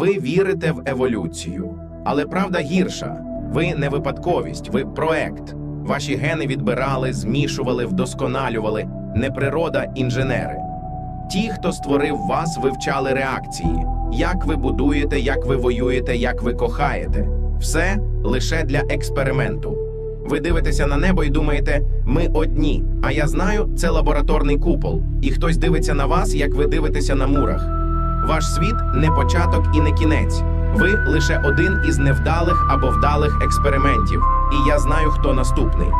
вірите в еволюцію. Але правда гірша. Ви не випадковість, ви проект. Ваші гени відбирали, змішували, вдосконалювали. Не природа, інженери. Ті, хто створив вас, вивчали реакції. Як ви будуєте, як ви воюєте, як ви кохаєте. Все лише для експерименту. Ви дивитеся на небо і думаєте, ми одні. А я знаю, це лабораторний купол. І хтось дивиться на вас, як ви дивитеся на мурах. Ваш світ не початок і не кінець. Ви лише один із невдалих або вдалих експериментів. І я знаю, хто наступний.